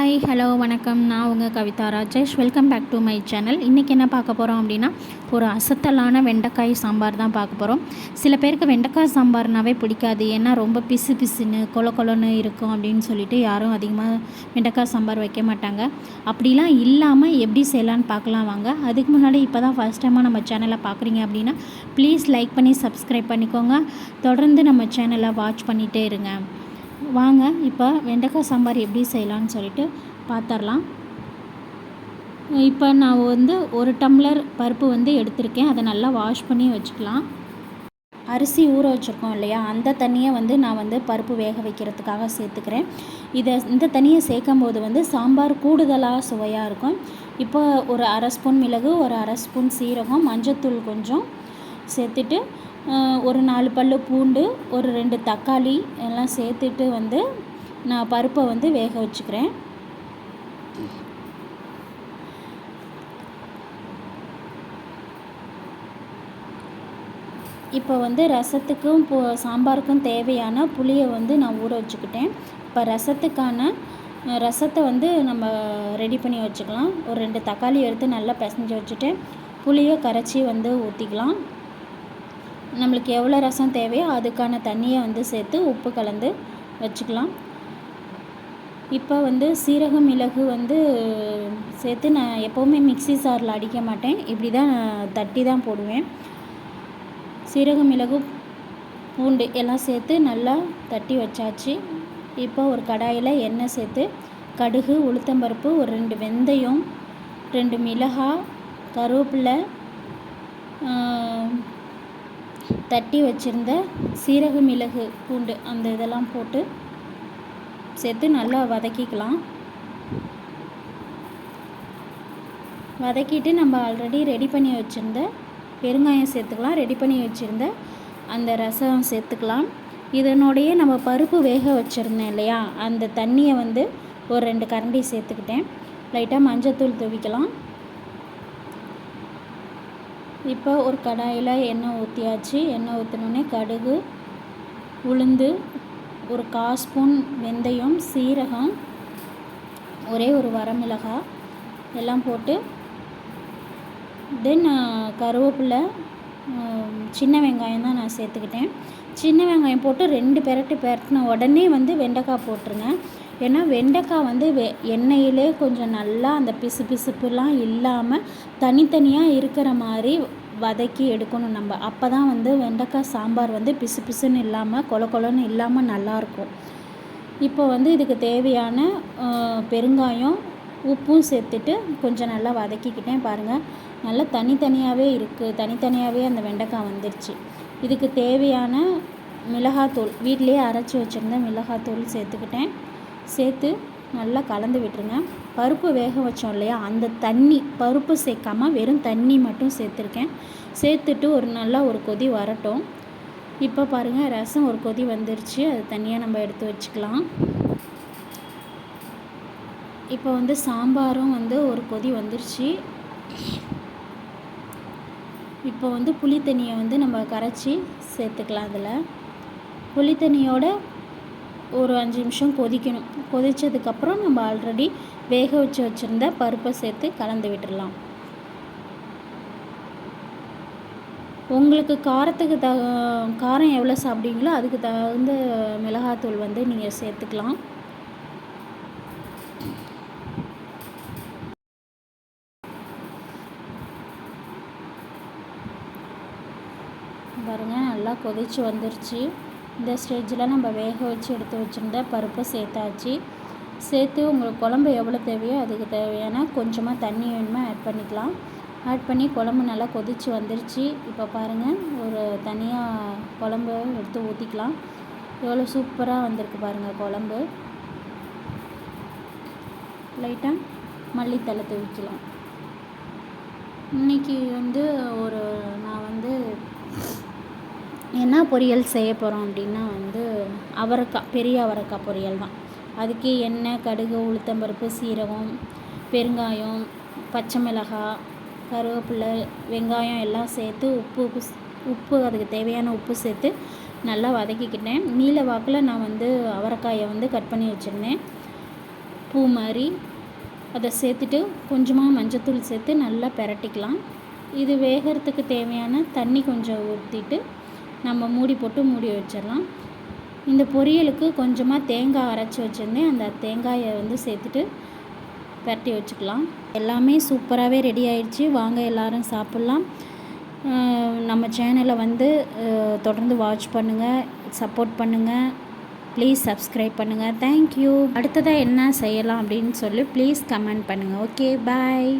Hi hello வணக்கம். நான் உங்கள் Kavitha Rajesh. Welcome back to my channel இன்றைக்கி என்ன பார்க்க போகிறோம் அப்படின்னா ஒரு அசத்தலான வெண்டைக்காய் சாம்பார் தான் பார்க்க போகிறோம் சில பேருக்கு வெண்டைக்காய் சாம்பார்னாவே பிடிக்காது. ஏன்னா ரொம்ப பிசு பிசுன்னு கொல கொலன்னு இருக்கும் அப்படின்னு சொல்லிட்டு யாரும் அதிகமாக வெண்டைக்காய் சாம்பார் வைக்க மாட்டாங்க. அப்படிலாம் இல்லாமல் எப்படி செய்யலான்னு பார்க்கலாம் வாங்க. அதுக்கு முன்னாடி இப்போ தான் ஃபஸ்ட் டைமாக நம்ம சேனலை பார்க்குறீங்க அப்படின்னா ப்ளீஸ் லைக் பண்ணி சப்ஸ்கிரைப் பண்ணிக்கோங்க. தொடர்ந்து நம்ம சேனலை வாட்ச் பண்ணிகிட்டே இருங்க. வாங்க இப்போ வெண்டைக்காய் சாம்பார் எப்படி செய்யலான்னு சொல்லிட்டு பார்த்துடலாம் இப்போ நான் வந்து ஒரு டம்ளர் பருப்பு வந்து எடுத்திருக்கேன். அதை நல்லா வாஷ் பண்ணி வச்சுக்கலாம். அரிசி ஊற வச்சுருக்கோம் இல்லையா? அந்த தண்ணியை வந்து நான் வந்து பருப்பு வேக வைக்கிறதுக்காக சேர்த்துக்கிறேன். இதை இந்த தண்ணியை சேர்க்கும் போது வந்து சாம்பார் கூடுதலாக சுவையாக இருக்கும். இப்போ ஒரு அரை ஸ்பூன் மிளகு ஒரு அரை ஸ்பூன் சீரகம் மஞ்சத்தூள் கொஞ்சம் சேர்த்துட்டு ஒரு நாலு பல் பூண்டு ஒரு ரெண்டு தக்காளி எல்லாம் சேர்த்துட்டு வந்து நான் பருப்பை வந்து வேக வச்சுக்கிறேன். இப்போ வந்து ரசத்துக்கும் பு சாம்பாருக்கும் தேவையான புளியை வந்து நான் ஊற வச்சுக்கிட்டேன். இப்போ ரசத்துக்கான ரசத்தை வந்து நம்ம ரெடி பண்ணி வச்சுக்கலாம். ஒரு ரெண்டு தக்காளி எடுத்து நல்லா பிசைஞ்சு வச்சுட்டு புளியை கரைச்சி வந்து ஊற்றிக்கலாம் நம்மளுக்கு எவ்வளோ ரசம் தேவையோ அதுக்கான தண்ணியை வந்து சேர்த்து உப்பு கலந்து வச்சுக்கலாம். இப்போ வந்து சீரகம் மிளகு வந்து சேர்த்து நான் எப்போவுமே மிக்சி சாரில் அடிக்க மாட்டேன். இப்படி தான் தட்டி தான் போடுவேன். சீரகம் மிளகு பூண்டு எல்லாம் சேர்த்து நல்லா தட்டி வச்சாச்சு. இப்போ ஒரு கடாயில் எண்ணெய் சேர்த்து கடுகு உளுத்தம்பருப்பு ஒரு ரெண்டு வெந்தயம் ரெண்டு மிளகாய் கருவேப்பிலை தட்டி வச்சுருந்த சீரக மிளகு பூண்டு அந்த இதெல்லாம் போட்டு சேர்த்து நல்லா வதக்கிக்கலாம். வதக்கிட்டு நம்ம ஆல்ரெடி ரெடி பண்ணி வச்சுருந்த பெருங்காயம் சேர்த்துக்கலாம். ரெடி பண்ணி வச்சுருந்த அந்த ரசம் சேர்த்துக்கலாம். இதனுடைய நம்ம பருப்பு வேக வச்சுருந்தேன் இல்லையா? அந்த தண்ணியை வந்து ஒரு ரெண்டு கரண்டி சேர்த்துக்கிட்டேன். லைட்டாக மஞ்சத்தூள் துவிக்கலாம். இப்போ ஒரு கடாயில் எண்ணெய் ஊற்றியாச்சு எண்ணெய் ஊற்றினோடனே கடுகு உளுந்து ஒரு கால் ஸ்பூன் வெந்தயம் சீரகம் ஒரே ஒரு வரமிளகாய் எல்லாம் போட்டு தென் கருவேப்பிலை சின்ன வெங்காயம் தான் நான் சேர்த்துக்கிட்டேன். சின்ன வெங்காயம் போட்டு ரெண்டு பெரட்டு பெரட்டின உடனே வந்து வெண்டைக்காய் போட்டுருங்க. ஏன்னா வெண்டைக்காய் வந்து வெ எண்ணெயிலே கொஞ்சம் நல்லா அந்த பிசு பிசுப்புலாம் இல்லாமல் தனித்தனியாக இருக்கிற மாதிரி வதக்கி எடுக்கணும் நம்ம. அப்போ தான் வந்து வெண்டைக்காய் சாம்பார் வந்து பிசு பிசுன்னு இல்லாமல் கொல கொலன்னு இல்லாமல் நல்லாயிருக்கும் இப்போ வந்து இதுக்கு தேவையான பெருங்காயம் உப்பும் சேர்த்துட்டு கொஞ்சம் நல்லா வதக்கிக்கிட்டேன் பாருங்கள் நல்லா தனித்தனியாகவே இருக்குது தனித்தனியாகவே அந்த வெண்டைக்காய் வந்துடுச்சு இதுக்கு தேவையான மிளகாத்தூள் வீட்டிலேயே அரைச்சி வச்சுருந்த மிளகாத்தூள் சேர்த்துக்கிட்டேன். சேர்த்து நல்லா கலந்து விட்டுருங்க. பருப்பு வேக வச்சோம் இல்லையா? அந்த தண்ணி பருப்பு சேர்க்காமல் வெறும் தண்ணி மட்டும் சேர்த்துருக்கேன். சேர்த்துட்டு ஒரு நல்லா ஒரு கொதி வரட்டும். இப்போ பாருங்கள் ரசம் ஒரு கொதி வந்துருச்சு. அது தனியாக நம்ம எடுத்து வச்சுக்கலாம். இப்போ வந்து சாம்பாரும் வந்து ஒரு கொதி வந்துருச்சு. இப்போ வந்து புளி தண்ணியை வந்து நம்ம கரைச்சி சேர்த்துக்கலாம் அதில். புளி தண்ணியோட ஒரு அஞ்சு நிமிஷம் கொதிக்கணும். கொதித்ததுக்கப்புறம் நம்ம ஆல்ரெடி வேக வச்சு வச்சுருந்த பருப்பை சேர்த்து கலந்து விட்டுடலாம் உங்களுக்கு காரத்துக்கு த காரம் எவ்வளோ சாப்பிடுவீங்களோ அதுக்கு தகுந்த மிளகாத்தூள் வந்து நீங்கள் சேர்த்துக்கலாம். பாருங்கள் நல்லா கொதிச்சு வந்துருச்சு. இந்த ஸ்டேஜில் நம்ம வேக வச்சு எடுத்து வச்சுருந்த பருப்பை சேர்த்தாச்சு. சேர்த்து உங்களுக்கு குழம்பு எவ்வளோ தேவையோ அதுக்கு தேவையான கொஞ்சமாக தண்ணி வேணுமோ ஆட் பண்ணிக்கலாம். ஆட் பண்ணி குழம்பு நல்லா கொதித்து வந்துருச்சு. இப்போ பாருங்கள் ஒரு தனியாக குழம்பு எடுத்து ஊற்றிக்கலாம் எவ்வளோ சூப்பராக வந்திருக்கு பாருங்கள் குழம்பு. லைட்டாக மல்லித்தலை தூவிக்கலாம். இன்றைக்கி வந்து ஒரு நான் வந்து என்ன பொரியல் செய்ய போகிறோம் அப்படின்னா வந்து அவரைக்காய் பெரிய அவரைக்காய் பொரியல் தான். அதுக்கு எண்ணெய் கடுகு உளுத்தம்பருப்பு சீரகம் பெருங்காயம் பச்சை மிளகாய் கருவேப்பிலை வெங்காயம் எல்லாம் சேர்த்து உப்பு உப்பு உப்பு அதுக்கு தேவையான உப்பு சேர்த்து நல்லா வதக்கிக்கிட்டேன். நீல வாக்கில் நான் வந்து அவரைக்காயை வந்து கட் பண்ணி வச்சுருந்தேன். பூ மாதிரி. அதை சேர்த்துட்டு கொஞ்சமாக மஞ்சத்தூள் சேர்த்து நல்லா பிரட்டிக்கலாம். இது வேகிறதுக்கு தேவையான தண்ணி கொஞ்சம் ஊற்றிட்டு நம்ம மூடி போட்டு மூடி வச்சிடலாம். இந்த பொரியலுக்கு கொஞ்சமாக தேங்காய் அரைச்சி வச்சுருந்தேன். அந்த தேங்காயை வந்து சேர்த்துட்டு பரட்டி வச்சுக்கலாம். எல்லாமே சூப்பராகவே ரெடி ஆயிடுச்சு. வாங்க எல்லோரும் சாப்பிட்லாம். நம்ம சேனலை வந்து தொடர்ந்து வாட்ச் பண்ணுங்கள் சப்போர்ட் பண்ணுங்கள் ப்ளீஸ் சப்ஸ்கிரைப் பண்ணுங்கள் தேங்க்யூ. அடுத்ததாக என்ன செய்யலாம் அப்படின்னு சொல்லி ப்ளீஸ் கமெண்ட் பண்ணுங்கள் ஓகே பாய்.